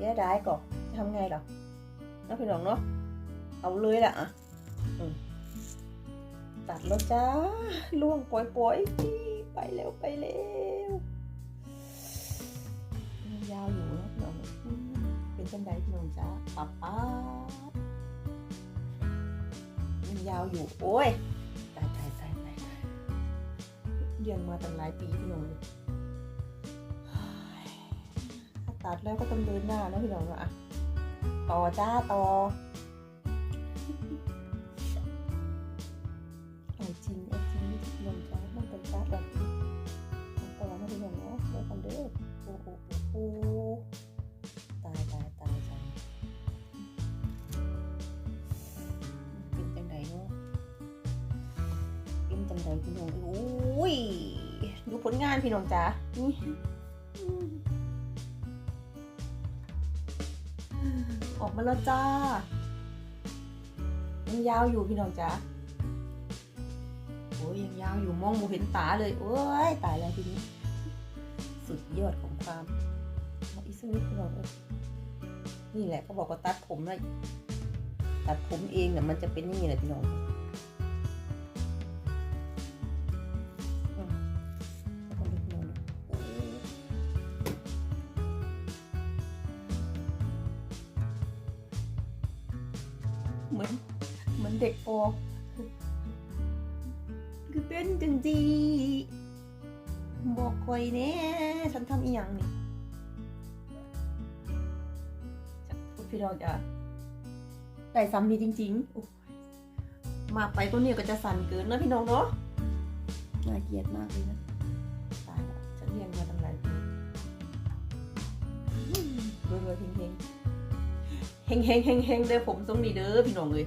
เสียดายก่อนจะทำไงหรอน้องพี่น้องเนาะเอาเลยแหละอะตัดแล้วจ้าล่วงป่อยปล่อยๆไปเร็วไปเร็วยังยาวอยู่นะพี่น้องเป็นจังไดพี่น้องจ้าปับป้าดยังยาวอยู่โอ้ยตายตายตายตายเลี้ยงมาตั้งหลายปีพี่น้องัดแล้วก็ต้องเดินหน้านะพี่น้องเนาะอะต่อจ้าต่อเอจริงเอจริงนี่พี่น้องจ้ามันเป็นจ้าแบบต่อนะพี่น้องเนาะแล้วกันเด้อโอ้โอ้โอ้ตายตายตายตาเป็นจังไดเนาะเป็นจังไดพี่น้องโอ้ยดูผลงานพี่น้องจ้านี่ ออกมาแล้วจ้ายังยาวอยู่พี่น้องจ้าโอ้ยยังยาวอยู่มองมูเห็นตาเลยโอ้ยตายแล้วทีนี้สุดยอดของความเอาอีกสักนิดพี่น้องนี่แหละเขาบอกว่าตัดผมนะตัดผมเองเนี่ยมันจะเป็นอย่างนี้แหละพี่น้อง เหมือนเหมือนเด็กปคือเป็นจังจีบอกคอยแน่ฉันทำอีหยังนี่จะพูดพี่น้องจะได้ซ้ำดีจริงๆโอ้ยมากไปก็เนี่ยก็จะสั่นเกินนะพี่น้องเนาะน่าเกลียดมากเลยนะตายแล้วฉันเรียนมาตั้งหลายปีรวยๆเฮงๆ เฮงเฮงเฮงเฮงเด้อผมทรงนี้เด้อพี่น้องเลย